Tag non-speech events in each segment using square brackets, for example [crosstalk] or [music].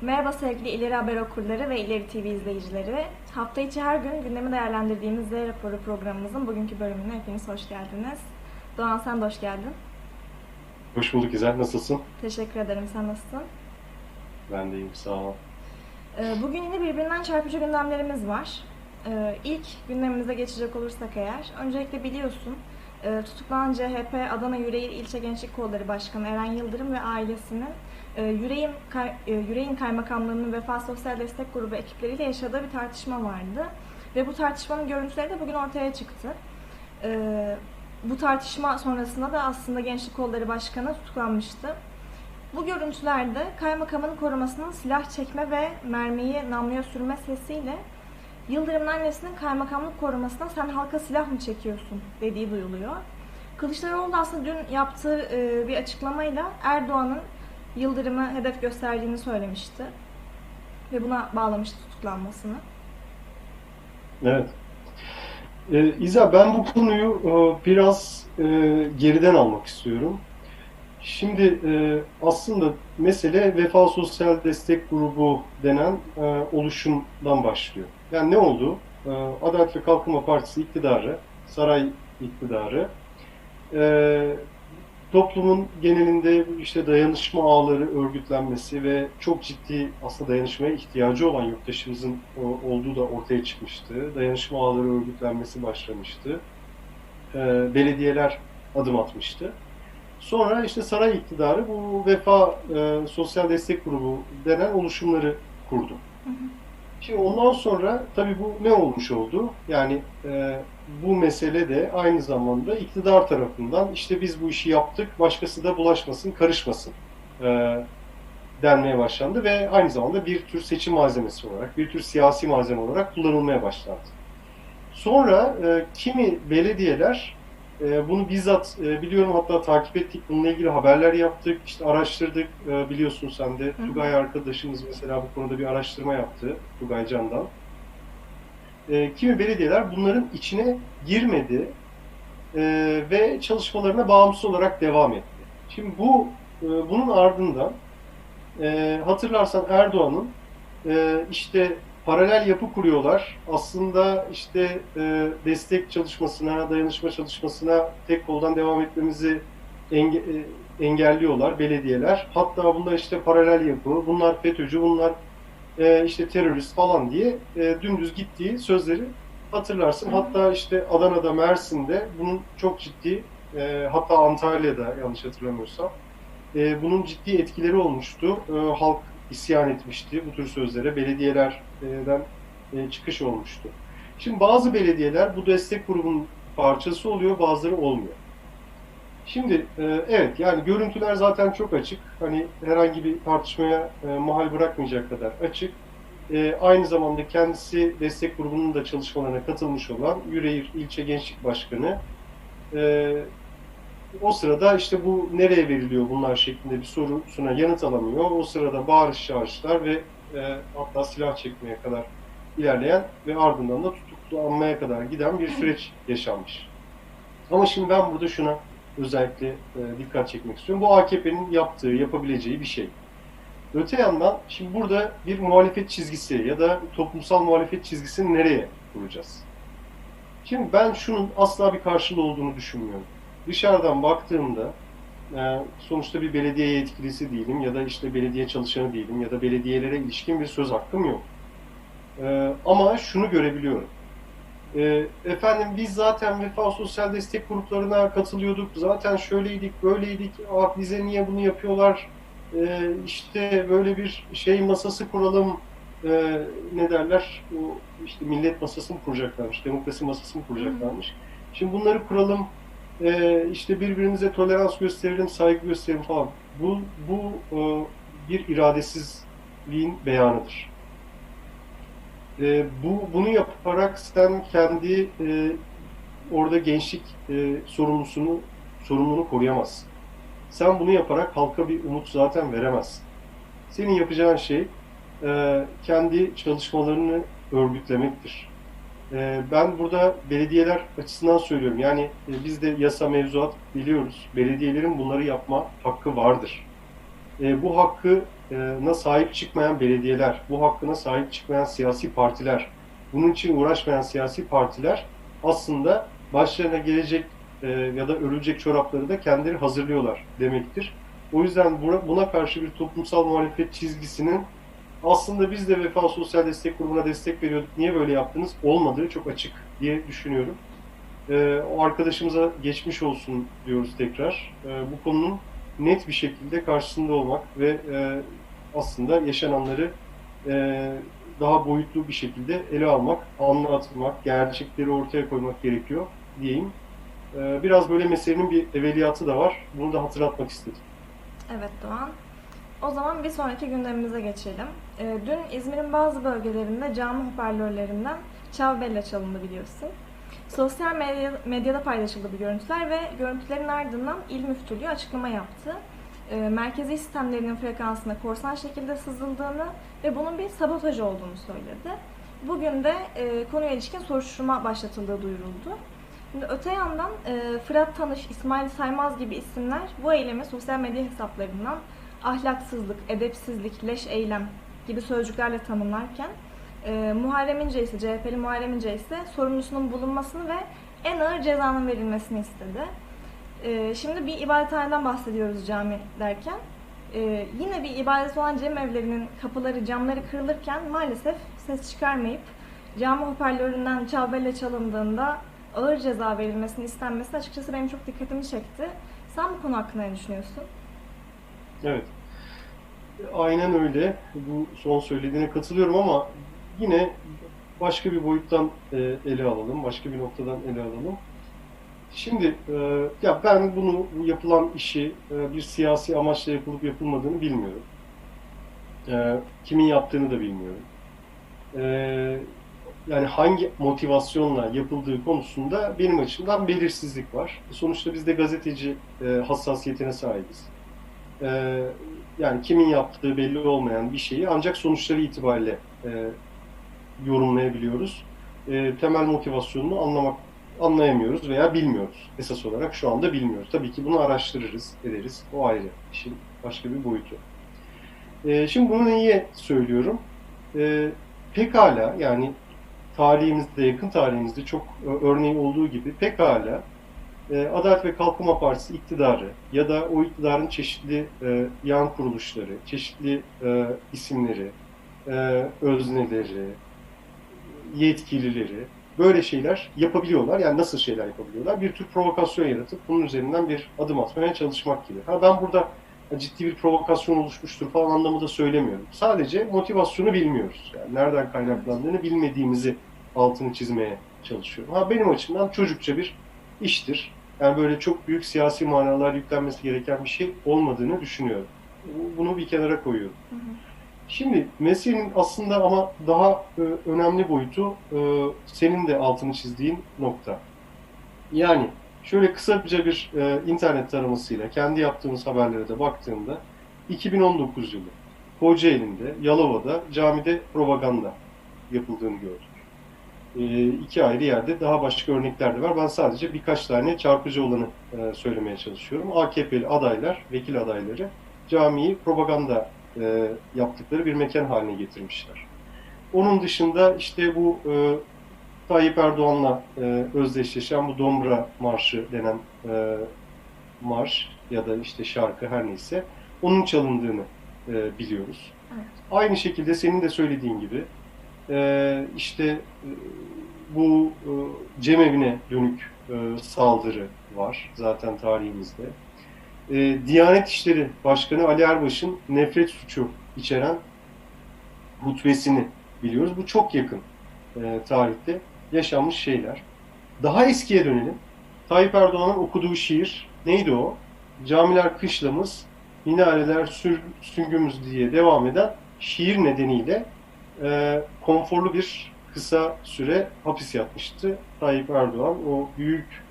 Merhaba sevgili İleri Haber okurları ve İleri TV izleyicileri. Hafta içi her gün gündemi değerlendirdiğimiz Z raporu programımızın bugünkü bölümüne hepiniz hoş geldiniz. Doğan sen de hoş geldin. Hoş bulduk İzel. Nasılsın? Teşekkür ederim. Sen nasılsın? Ben de iyiyim. Sağ ol. Ee, Bugün yine birbirinden çarpıcı gündemlerimiz var. Ee, İlk gündemimize geçecek olursak eğer, öncelikle biliyorsun e, tutuklanan CHP Adana Yüreğir İlçe Gençlik Kolları Başkanı Eren Yıldırım ve ailesinin e, Yüreğin, Kay- e, Yüreğin Kaymakamlığı'nın Vefa Sosyal Destek Grubu ekipleriyle yaşadığı bir tartışma vardı. Ve bu tartışmanın görüntüleri de bugün ortaya çıktı. Ee, Bu tartışma sonrasında da aslında Gençlik Kolları Başkanı tutuklanmıştı. Bu görüntülerde kaymakamın korumasının silah çekme ve mermiyi namluya sürme sesiyle Yıldırım'ın annesinin kaymakamlık korumasına sen halka silah mı çekiyorsun dediği duyuluyor. Kılıçdaroğlu da aslında dün yaptığı e, bir açıklamayla Erdoğan'ın Yıldırım'ı hedef gösterdiğini söylemişti. Ve buna bağlamıştı tutuklanmasını. Evet. Ee, İzel ben bu konuyu e, biraz e, geriden almak istiyorum. Şimdi e, aslında mesele Vefa Sosyal Destek Grubu denen e, oluşumdan başlıyor. Yani ne oldu? E, Adalet ve Kalkınma Partisi iktidarı, saray iktidarı, e, toplumun genelinde işte dayanışma ağları örgütlenmesi ve çok ciddi aslında dayanışmaya ihtiyacı olan yurttaşımızın o- olduğu da ortaya çıkmıştı. Dayanışma ağları örgütlenmesi başlamıştı. E, belediyeler adım atmıştı. Sonra işte saray iktidarı bu Vefa e, Sosyal Destek Grubu denen oluşumları kurdu. Hı hı. Şimdi ondan sonra tabii bu ne olmuş oldu? Yani e, bu mesele de aynı zamanda iktidar tarafından işte biz bu işi yaptık, başkası da bulaşmasın, karışmasın e, denmeye başlandı ve aynı zamanda bir tür seçim malzemesi olarak, bir tür siyasi malzeme olarak kullanılmaya başlandı. Sonra e, kimi belediyeler e, bunu bizzat e, biliyorum hatta takip ettik, bununla ilgili haberler yaptık, işte araştırdık, e, biliyorsun sen de. hı. Tugay arkadaşımız mesela bu konuda bir araştırma yaptı, Tugay Can'dan. E, kimi belediyeler bunların içine girmedi e, ve çalışmalarına bağımsız olarak devam etti. Şimdi bu e, bunun ardından e, hatırlarsan Erdoğan'ın e, işte paralel yapı kuruyorlar. Aslında işte e, destek çalışmasına, dayanışma çalışmasına tek koldan devam etmemizi enge- e, engelliyorlar belediyeler. Hatta bunlar işte paralel yapı, bunlar FETÖ'cü, bunlar e, işte terörist falan diye e, dümdüz gittiği sözleri hatırlarsın. Hatta işte Adana'da, Mersin'de bunun çok ciddi, e, hatta Antalya'da yanlış hatırlamıyorsam, e, bunun ciddi etkileri olmuştu. E, halk isyan etmişti bu tür sözlere. Belediyelerden e, çıkış olmuştu. Şimdi bazı belediyeler bu destek grubunun parçası oluyor, bazıları olmuyor. Şimdi e, evet yani görüntüler zaten çok açık. Hani herhangi bir tartışmaya e, mahal bırakmayacak kadar açık. Aynı zamanda kendisi destek grubunun da çalışmalarına katılmış olan Yüreğir İlçe Gençlik Başkanı o sırada işte bu nereye veriliyor bunlar şeklinde bir sorusuna yanıt alamıyor. O sırada bağırış çağrışlar ve e, hatta silah çekmeye kadar ilerleyen ve ardından da tutuklanmaya kadar giden bir süreç yaşanmış. Ama şimdi ben burada şuna özellikle e, dikkat çekmek istiyorum. Bu AKP'nin yaptığı, yapabileceği bir şey. Öte yandan şimdi burada bir muhalefet çizgisi ya da toplumsal muhalefet çizgisini nereye kuracağız? Şimdi ben şunun asla bir karşılığı olduğunu düşünmüyorum. Dışarıdan baktığımda e, sonuçta bir belediye yetkilisi değilim ya da işte belediye çalışanı değilim ya da belediyelere ilişkin bir söz hakkım yok. E, ama şunu görebiliyorum. E, efendim biz zaten Vefa Sosyal Destek gruplarına katılıyorduk. Zaten şöyleydik, böyleydik. Ah bize niye bunu yapıyorlar? İşte böyle bir şey masası kuralım. Ne derler? İşte millet masası mı kuracaklarmış? Demokrasi masası mı kuracaklarmış? Şimdi bunları kuralım. E, işte birbirimize tolerans gösterelim, saygı gösterelim falan. Bu, bu e, bir iradesizliğin beyanıdır. E, bu bunu yaparak sen kendi e, orada gençlik e, sorumlusunu sorumluluğunu koruyamazsın. Sen bunu yaparak halka bir umut zaten veremezsin. Senin yapacağın şey e, kendi çalışmalarını örgütlemektir. E, ben burada belediyeler açısından söylüyorum. Yani e, biz de yasa mevzuat biliyoruz. Belediyelerin bunları yapma hakkı vardır. e, bu hakkına sahip çıkmayan belediyeler, bu hakkına sahip çıkmayan siyasi partiler, bunun için uğraşmayan siyasi partiler aslında başlarına gelecek e, ya da örülecek çorapları da kendileri hazırlıyorlar demektir. O yüzden buna karşı bir toplumsal muhalefet çizgisinin aslında biz de Vefa Sosyal Destek Grubu'na destek veriyorduk. Niye böyle yaptınız? Olmadığı çok açık diye düşünüyorum. E, o arkadaşımıza geçmiş olsun diyoruz tekrar. E, bu konunun net bir şekilde karşısında olmak ve e, aslında yaşananları e, daha boyutlu bir şekilde ele almak, anlatmak, gerçekleri ortaya koymak gerekiyor diyeyim. E, biraz böyle meselenin bir evveliyatı da var. Bunu da hatırlatmak istedim. Evet Doğan. O zaman bir sonraki gündemimize geçelim. Ee, dün İzmir'in bazı bölgelerinde cami hoparlörlerinden Çavbella çalındı biliyorsun. Sosyal medya, medyada paylaşıldı bu görüntüler ve görüntülerin ardından İl Müftülüğü açıklama yaptı. Ee, merkezi sistemlerinin frekansına korsan şekilde sızıldığını ve bunun bir sabotaj olduğunu söyledi. Bugün de e, konuya ilişkin soruşturma başlatıldığı duyuruldu. Şimdi öte yandan e, Fırat Tanış, İsmail Saymaz gibi isimler bu eylemi sosyal medya hesaplarından ahlaksızlık, edepsizlik, leş eylem gibi sözcüklerle tanımlarken e, Muharrem İnce ise, CHP'li Muharrem İnce ise sorumlusunun bulunmasını ve en ağır cezanın verilmesini istedi. E, şimdi bir ibadethaneden bahsediyoruz cami derken. E, yine bir ibadet olan cem evlerinin kapıları, camları kırılırken maalesef ses çıkarmayıp cami hoparlöründen çalbelle çalındığında ağır ceza verilmesini istenmesi açıkçası benim çok dikkatimi çekti. Sen bu konu hakkında ne düşünüyorsun? Evet. Aynen öyle. Bu son söylediğine katılıyorum ama yine başka bir boyuttan e, ele alalım, başka bir noktadan ele alalım. Şimdi e, ya ben bunu yapılan işi e, bir siyasi amaçla yapılıp yapılmadığını bilmiyorum. Kimin yaptığını da bilmiyorum. Yani hangi motivasyonla yapıldığı konusunda benim açımdan belirsizlik var. Sonuçta biz de gazeteci hassasiyetine sahibiz. E, yani kimin yaptığı belli olmayan bir şeyi ancak sonuçları itibariyle e, yorumlayabiliyoruz. E, temel motivasyonunu anlamak anlayamıyoruz veya bilmiyoruz. Esas olarak şu anda bilmiyoruz. Tabii ki bunu araştırırız, ederiz. O ayrı. İşin başka bir boyutu. E, şimdi bunu niye söylüyorum? E, pekala yani tarihimizde, yakın tarihimizde çok örneği olduğu gibi pekala e, Adalet ve Kalkınma Partisi iktidarı ya da o iktidarın çeşitli e, yan kuruluşları, çeşitli e, isimleri, e, özneleri, yetkilileri böyle şeyler yapabiliyorlar. Yani nasıl şeyler yapabiliyorlar? Bir tür provokasyon yaratıp bunun üzerinden bir adım atmaya çalışmak gibi. Ha ben burada ciddi bir provokasyon oluşmuştur falan anlamında söylemiyorum. Sadece motivasyonu bilmiyoruz. Yani nereden kaynaklandığını bilmediğimizi altını çizmeye çalışıyorum. Ha benim açımdan çocukça bir iştir. Yani böyle çok büyük siyasi manalar yüklenmesi gereken bir şey olmadığını düşünüyorum. Bunu bir kenara koyuyorum. Hı hı. Şimdi meselenin aslında ama daha e, önemli boyutu e, senin de altını çizdiğin nokta. Yani şöyle kısaca bir e, internet taramasıyla kendi yaptığımız haberlere de baktığımda 2019 yılı Kocaeli'nde, Yalova'da camide propaganda yapıldığını gördük. E, iki ayrı yerde daha başka örnekler de var. Ben sadece birkaç tane çarpıcı olanı e, söylemeye çalışıyorum. AKP'li adaylar, vekil adayları camiyi propaganda e, yaptıkları bir mekan haline getirmişler. Onun dışında işte bu Tayyip Erdoğan'la özdeşleşen bu Dombra Marşı denen marş ya da işte şarkı her neyse onun çalındığını biliyoruz. Evet. Aynı şekilde senin de söylediğin gibi e, işte e, bu e, cemevine dönük e, saldırı var zaten tarihimizde. E, Diyanet İşleri Başkanı Ali Erbaş'ın nefret suçu içeren hutbesini biliyoruz. Bu çok yakın e, tarihte yaşanmış şeyler. Daha eskiye dönelim. Tayyip Erdoğan'ın okuduğu şiir neydi o? Camiler kışlamız, minareler süngümüz diye devam eden şiir nedeniyle e, konforlu bir kısa süre hapis yatmıştı Tayyip Erdoğan. O büyük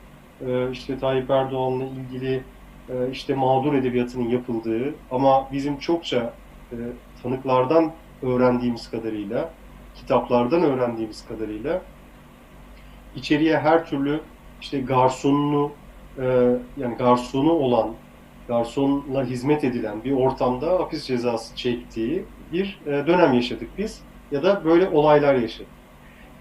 e, işte Tayyip Erdoğan'la ilgili e, işte mağdur edebiyatının yapıldığı ama bizim çokça e, tanıklardan öğrendiğimiz kadarıyla, kitaplardan öğrendiğimiz kadarıyla içeriye her türlü işte garsonunu e, yani garsonu olan garsonla hizmet edilen bir ortamda hapis cezası çektiği bir e, dönem yaşadık biz. Ya da böyle olaylar yaşadık.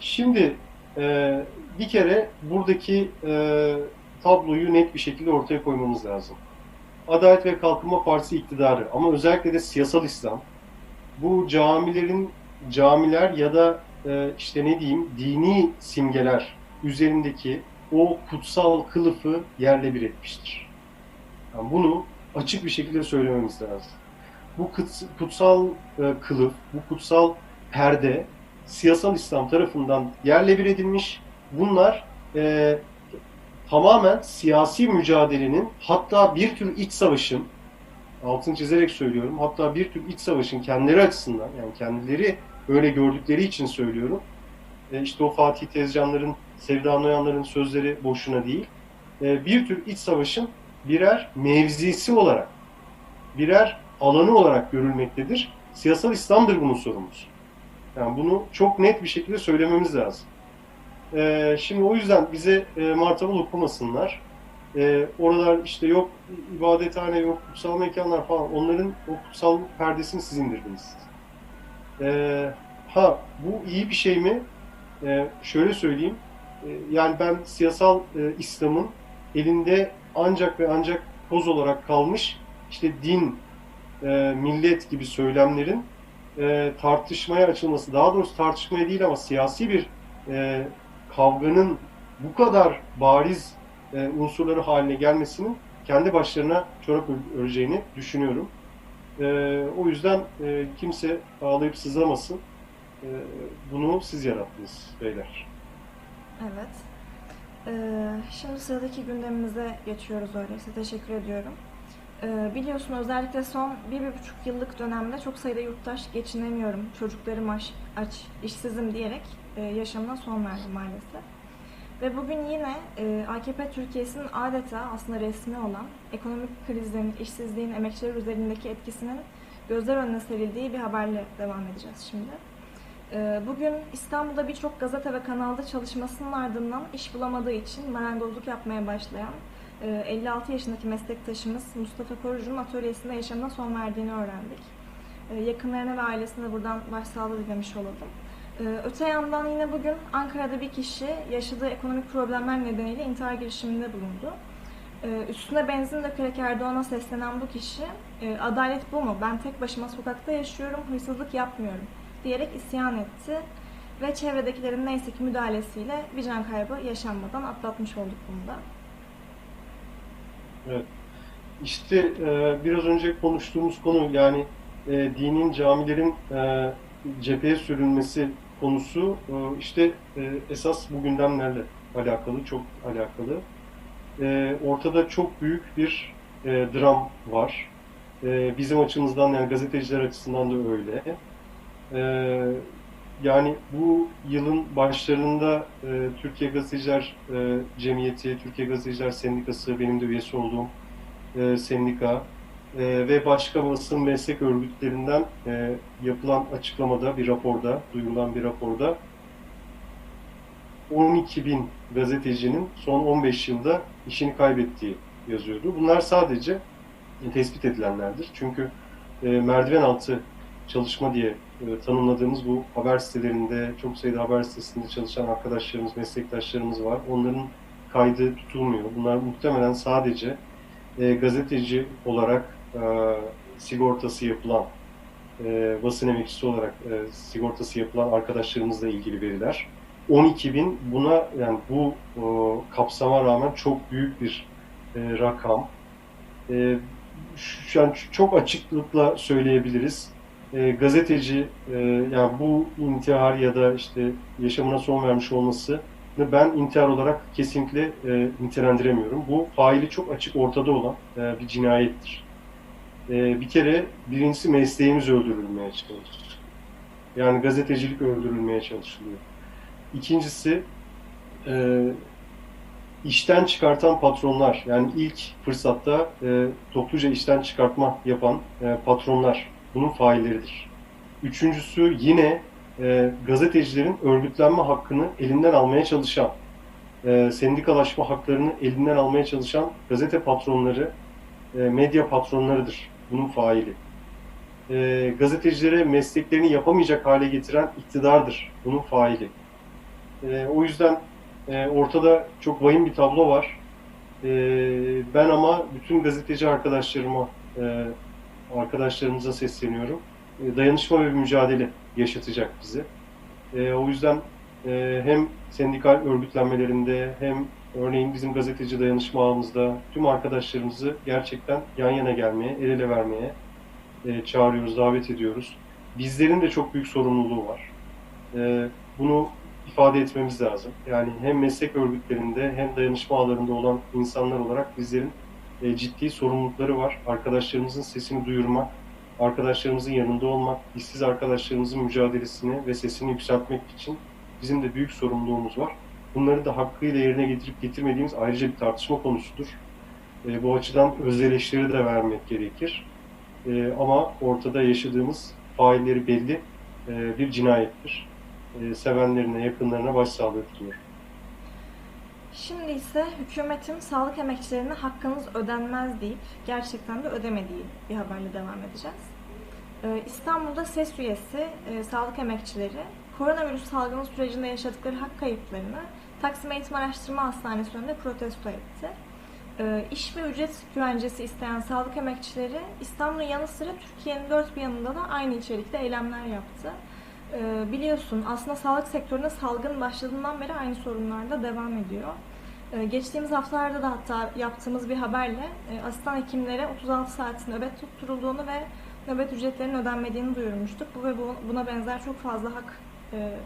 Şimdi e, bir kere buradaki e, tabloyu net bir şekilde ortaya koymamız lazım. Adalet ve Kalkınma Partisi iktidarı ama özellikle de siyasal İslam bu camilerin camiler ya da e, işte ne diyeyim dini simgeler üzerindeki o kutsal kılıfı yerle bir etmiştir. Yani bunu açık bir şekilde söylememiz lazım. Bu kutsal e, kılıf, bu kutsal perde siyasal İslam tarafından yerle bir edilmiş. Bunlar e, tamamen siyasi mücadelenin hatta bir tür iç savaşın altını çizerek söylüyorum hatta bir tür iç savaşın kendileri açısından yani kendileri öyle gördükleri için söylüyorum. E, işte o Fatih Tezcanların, Sevda Noyanların sözleri boşuna değil. E, bir tür iç savaşın birer mevzisi olarak, birer alanı olarak görülmektedir. Siyasal İslam'dır bunun sorumlusu. Yani bunu çok net bir şekilde söylememiz lazım. Ee, şimdi o yüzden bize e, martabal okumasınlar. Ee, oralar işte yok ibadethane, yok kutsal mekanlar falan. Onların o kutsal perdesini siz indirdiniz. Ee, ha bu iyi bir şey mi? Ee, şöyle söyleyeyim. Ee, yani ben siyasal e, İslam'ın elinde ancak ve ancak poz olarak kalmış işte din, e, millet gibi söylemlerin e, tartışmaya açılması, daha doğrusu tartışmaya değil ama siyasi bir e, kavganın bu kadar bariz e, unsurları haline gelmesinin kendi başlarına çorap öreceğini düşünüyorum. E, o yüzden e, kimse ağlayıp sızlamasın. E, bunu siz yarattınız beyler. Evet. Ee, şimdi sıradaki gündemimize geçiyoruz öyleyse. Teşekkür ediyorum. Ee, biliyorsun özellikle son bir, bir buçuk yıllık dönemde çok sayıda yurttaş geçinemiyorum, çocuklarım aç, aç işsizim diyerek e, yaşamına son verdi maalesef. Ve bugün yine e, AKP Türkiye'sinin adeta aslında resmi olan ekonomik krizin, işsizliğin emekçiler üzerindeki etkisinin gözler önüne serildiği bir haberle devam edeceğiz şimdi. E, bugün İstanbul'da birçok gazete ve kanalda çalışmasının ardından iş bulamadığı için marangozluk yapmaya başlayan 56 yaşındaki meslektaşımız Mustafa Korucu'nun atölyesinde yaşamına son verdiğini öğrendik. Yakınlarına ve ailesine buradan başsağlığı dilemiş olalım. Öte yandan yine bugün Ankara'da bir kişi yaşadığı ekonomik problemler nedeniyle intihar girişiminde bulundu. Üstüne benzin dökerek Erdoğan'a seslenen bu kişi, adalet bu mu? Ben tek başıma sokakta yaşıyorum, hırsızlık yapmıyorum diyerek isyan etti. Ve çevredekilerin neyse ki müdahalesiyle bir can kaybı yaşanmadan atlatmış olduk bunu da. İşte e, biraz önce konuştuğumuz konu yani e, dinin, camilerin e, cepheye sürülmesi konusu e, işte e, esas bu gündemlerle alakalı, çok alakalı. E, ortada çok büyük bir e, dram var. E, bizim açımızdan yani gazeteciler açısından da öyle. E, yani bu yılın başlarında e, Türkiye Gazeteciler e, Cemiyeti, Türkiye Gazeteciler Sendikası, benim de üyesi olduğum e, sendika e, ve başka basın meslek örgütlerinden e, yapılan açıklamada, bir raporda, duyurulan bir raporda 12 bin gazetecinin son 15 yılda işini kaybettiği yazıyordu. Bunlar sadece tespit edilenlerdir. Çünkü e, merdiven altı çalışma diye e, tanımladığımız bu haber sitelerinde, çok sayıda haber sitesinde çalışan arkadaşlarımız, meslektaşlarımız var. Onların kaydı tutulmuyor. Bunlar muhtemelen sadece e, gazeteci olarak e, sigortası yapılan, e, basın emekçisi olarak e, sigortası yapılan arkadaşlarımızla ilgili veriler. 12 bin buna yani bu e, kapsama rağmen çok büyük bir e, rakam. E, an çok açıklıkla söyleyebiliriz e, gazeteci e, yani bu intihar ya da işte yaşamına son vermiş olması ben intihar olarak kesinlikle e, nitelendiremiyorum. Bu faili çok açık ortada olan e, bir cinayettir. E, bir kere birincisi mesleğimiz öldürülmeye çalışılıyor. Yani gazetecilik öldürülmeye çalışılıyor. İkincisi e, işten çıkartan patronlar yani ilk fırsatta e, topluca işten çıkartma yapan e, patronlar bunun failleridir. Üçüncüsü yine e, gazetecilerin örgütlenme hakkını elinden almaya çalışan, e, sendikalaşma haklarını elinden almaya çalışan gazete patronları e, medya patronlarıdır bunun faili. E, gazetecilere mesleklerini yapamayacak hale getiren iktidardır bunun faili. E, o yüzden e, ortada çok vahim bir tablo var. E, ben ama bütün gazeteci arkadaşlarıma, e, arkadaşlarımıza sesleniyorum. E, dayanışma ve mücadele yaşatacak bizi. E, o yüzden e, hem sendikal örgütlenmelerinde hem örneğin bizim gazeteci dayanışma ağımızda tüm arkadaşlarımızı gerçekten yan yana gelmeye, el ele vermeye çağırıyoruz, davet ediyoruz. Bizlerin de çok büyük sorumluluğu var. Bunu ifade etmemiz lazım. Yani hem meslek örgütlerinde hem dayanışma ağlarında olan insanlar olarak bizlerin e, ciddi sorumlulukları var. Arkadaşlarımızın sesini duyurmak, arkadaşlarımızın yanında olmak, işsiz arkadaşlarımızın mücadelesini ve sesini yükseltmek için bizim de büyük sorumluluğumuz var. Bunları da hakkıyla yerine getirip getirmediğimiz ayrıca bir tartışma konusudur. E, bu açıdan öz eleştiri de vermek gerekir. E, ama ortada yaşadığımız failleri belli e, bir cinayettir. E, sevenlerine, yakınlarına başsağlığı diliyorum. Şimdi ise hükümetin sağlık emekçilerine hakkınız ödenmez deyip gerçekten de ödemediği bir haberle devam edeceğiz. Ee, İstanbul'da SES üyesi e, sağlık emekçileri koronavirüs salgını sürecinde yaşadıkları hak kayıplarını Taksim Eğitim Araştırma Hastanesi önünde protesto etti. Ee, iş ve ücret güvencesi isteyen sağlık emekçileri İstanbul'un yanı sıra Türkiye'nin dört bir yanında da aynı içerikte eylemler yaptı. Ee, biliyorsun aslında sağlık sektöründe salgın başladığından beri aynı sorunlar da devam ediyor. Ee, geçtiğimiz haftalarda da hatta yaptığımız bir haberle e, asistan hekimlere 36 saatin nöbet tutturulduğunu ve nöbet ücretlerinin ödenmediğini duyurmuştuk. Bu ve bu, buna benzer çok fazla hak e,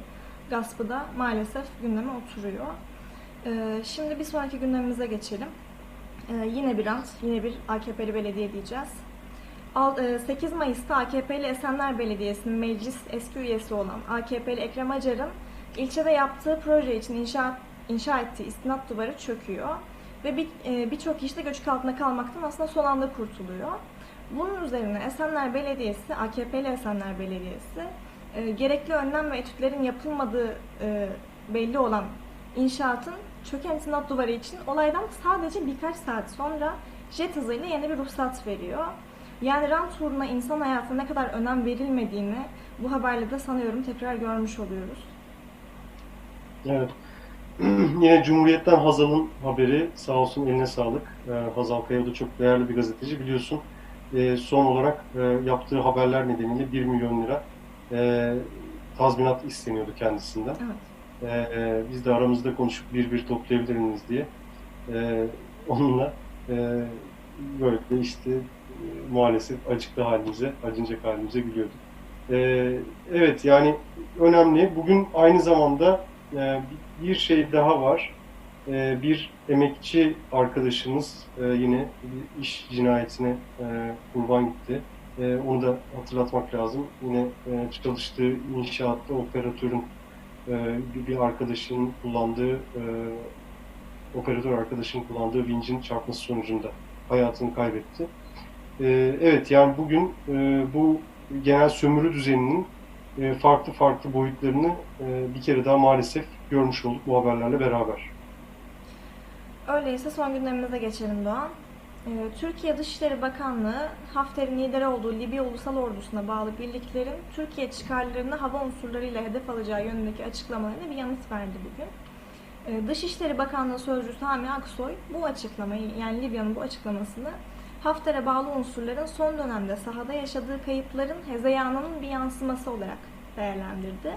gaspı da maalesef gündeme oturuyor. E, şimdi bir sonraki gündemimize geçelim. E, yine bir rant, yine bir AKP'li belediye diyeceğiz. 8 Mayıs'ta AKP'li Esenler Belediyesi'nin meclis eski üyesi olan AKP'li Ekrem Acar'ın ilçede yaptığı proje için inşa, inşa ettiği istinat duvarı çöküyor. Ve birçok bir kişi de göçük altında kalmaktan aslında son anda kurtuluyor. Bunun üzerine Esenler Belediyesi, AKP'li Esenler Belediyesi gerekli önlem ve etütlerin yapılmadığı belli olan inşaatın çöken istinat duvarı için olaydan sadece birkaç saat sonra jet hızıyla yeni bir ruhsat veriyor. Yani rant uğruna insan hayatına ne kadar önem verilmediğini bu haberle de sanıyorum tekrar görmüş oluyoruz. Evet. [clears throat] Yine Cumhuriyet'ten Hazal'ın haberi sağ olsun eline sağlık. Ee, Hazal Kaya da çok değerli bir gazeteci biliyorsun. Ee, son olarak e, yaptığı haberler nedeniyle 1 milyon lira e, tazminat isteniyordu kendisinden. Evet. Ee, biz de aramızda konuşup bir bir toplayabilir miyiz diye onunla e, böylelikle işte maalesef acıklı halimize, acınacak halimize gülüyorduk. Ee, evet yani önemli. Bugün aynı zamanda e, bir şey daha var. E, bir emekçi arkadaşımız e, yine iş cinayetine e, kurban gitti. E, onu da hatırlatmak lazım. Yine e, çalıştığı inşaatta operatörün e, bir arkadaşın kullandığı e, operatör arkadaşın kullandığı vincin çarpması sonucunda hayatını kaybetti. Ee, evet yani bugün e, bu genel sömürü düzeninin e, farklı farklı boyutlarını e, bir kere daha maalesef görmüş olduk bu haberlerle beraber. Öyleyse son gündemimize geçelim Doğan. Türkiye Dışişleri Bakanlığı Hafter'in lideri olduğu Libya Ulusal Ordusu'na bağlı birliklerin Türkiye çıkarlarını hava unsurlarıyla hedef alacağı yönündeki açıklamalarına bir yanıt verdi bugün. Dışişleri Bakanlığı Sözcüsü Hami Aksoy bu açıklamayı yani Libya'nın bu açıklamasını Hafter'e bağlı unsurların son dönemde sahada yaşadığı kayıpların hezeyanının bir yansıması olarak değerlendirdi.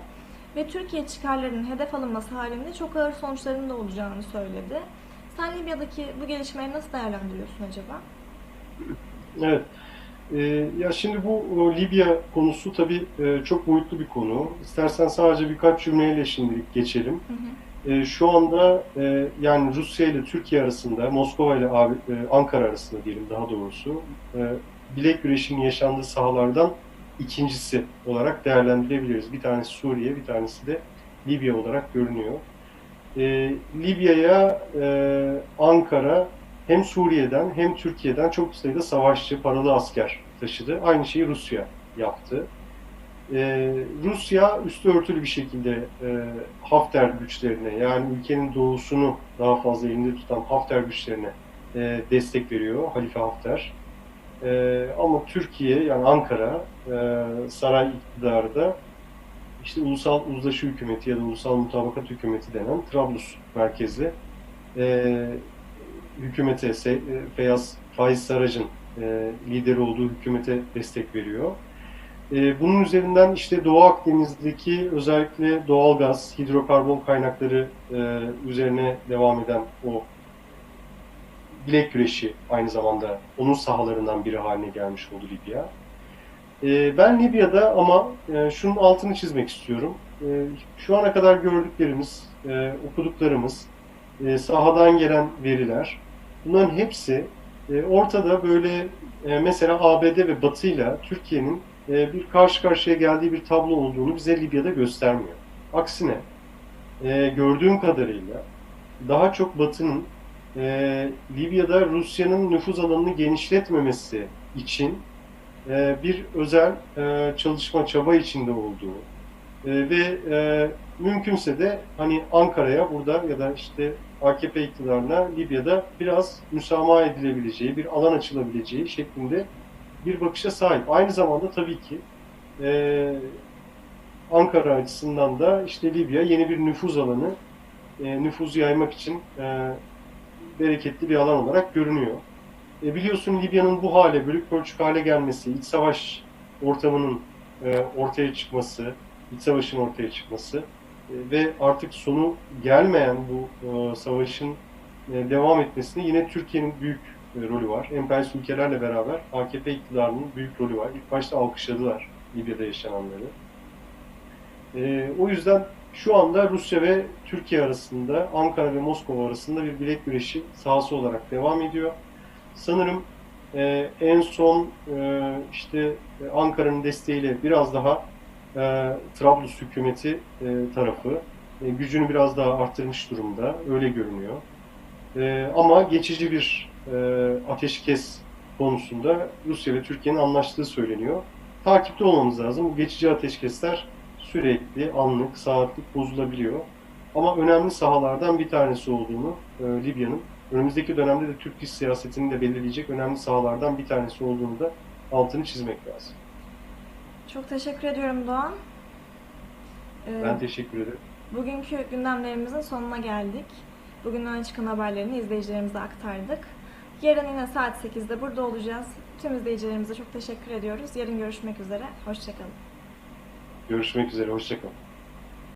Ve Türkiye çıkarlarının hedef alınması halinde çok ağır sonuçlarının da olacağını söyledi. Sen Libya'daki bu gelişmeyi nasıl değerlendiriyorsun acaba? Evet. Ee, ya şimdi bu o, Libya konusu tabii e, çok boyutlu bir konu. İstersen sadece birkaç cümleyle şimdilik geçelim. Hı hı. E, şu anda e, yani Rusya ile Türkiye arasında, Moskova ile e, Ankara arasında diyelim daha doğrusu e, bilek güreşinin yaşandığı sahalardan ikincisi olarak değerlendirebiliriz. Bir tanesi Suriye, bir tanesi de Libya olarak görünüyor. E, Libya'ya e, Ankara hem Suriye'den hem Türkiye'den çok sayıda savaşçı, paralı asker taşıdı. Aynı şeyi Rusya yaptı. Ee, Rusya üstü örtülü bir şekilde e, Hafter güçlerine yani ülkenin doğusunu daha fazla elinde tutan Hafter güçlerine e, destek veriyor Halife Hafter. E, ama Türkiye yani Ankara e, saray iktidarı da işte Ulusal Uzlaşı Hükümeti ya da Ulusal Mutabakat Hükümeti denen Trablus merkezli e, hükümete, e, Feyyaz Faiz Sarrac'ın e, lideri olduğu hükümete destek veriyor. E, bunun üzerinden işte Doğu Akdeniz'deki özellikle doğalgaz, hidrokarbon kaynakları e, üzerine devam eden o bilek güreşi aynı zamanda onun sahalarından biri haline gelmiş oldu Libya. E, ben Libya'da ama e, şunun altını çizmek istiyorum. E, şu ana kadar gördüklerimiz, e, okuduklarımız, sahadan gelen veriler, bunların hepsi ortada böyle mesela ABD ve Batı ile Türkiye'nin e, bir karşı karşıya geldiği bir tablo olduğunu bize Libya'da göstermiyor. Aksine e, gördüğüm kadarıyla daha çok Batı'nın e, Libya'da Rusya'nın nüfuz alanını genişletmemesi için e, bir özel çalışma çaba içinde olduğu ve mümkünse de hani Ankara'ya burada ya da işte AKP iktidarına Libya'da biraz müsamaha edilebileceği, bir alan açılabileceği şeklinde bir bakışa sahip. Aynı zamanda tabii ki e, Ankara açısından da işte Libya yeni bir nüfuz alanı, e, nüfuzu yaymak için e, bereketli bir alan olarak görünüyor. E, biliyorsun Libya'nın bu hale, bölük pörçük hale gelmesi, iç savaş ortamının e, ortaya çıkması, iç savaşın ortaya çıkması e, ve artık sonu gelmeyen bu e, savaşın e, devam etmesinde yine Türkiye'nin büyük rolü var. Emperyalist ülkelerle beraber AKP iktidarının büyük rolü var. İlk başta alkışladılar Libya'da yaşananları. E, o yüzden şu anda Rusya ve Türkiye arasında, Ankara ve Moskova arasında bir bilek güreşi sahası olarak devam ediyor. Sanırım e, en son e, işte e, Ankara'nın desteğiyle biraz daha Trablus hükümeti tarafı gücünü biraz daha arttırmış durumda. Öyle görünüyor. E, ama geçici bir e, ateşkes konusunda Rusya ve Türkiye'nin anlaştığı söyleniyor. Takipte olmamız lazım. Bu geçici ateşkesler sürekli, anlık, saatlik bozulabiliyor. Ama önemli sahalardan bir tanesi olduğunu e, Libya'nın önümüzdeki dönemde de Türk dış siyasetini de belirleyecek önemli sahalardan bir tanesi olduğunu da altını çizmek lazım. Çok teşekkür ediyorum Doğan. Ee, Ben teşekkür ederim. Bugünkü gündemlerimizin sonuna geldik. Bugün öne çıkan haberlerini izleyicilerimize aktardık. Yarın yine saat 8'de burada olacağız. Tüm izleyicilerimize çok teşekkür ediyoruz. Yarın görüşmek üzere. Hoşçakalın. Görüşmek üzere, hoşçakalın.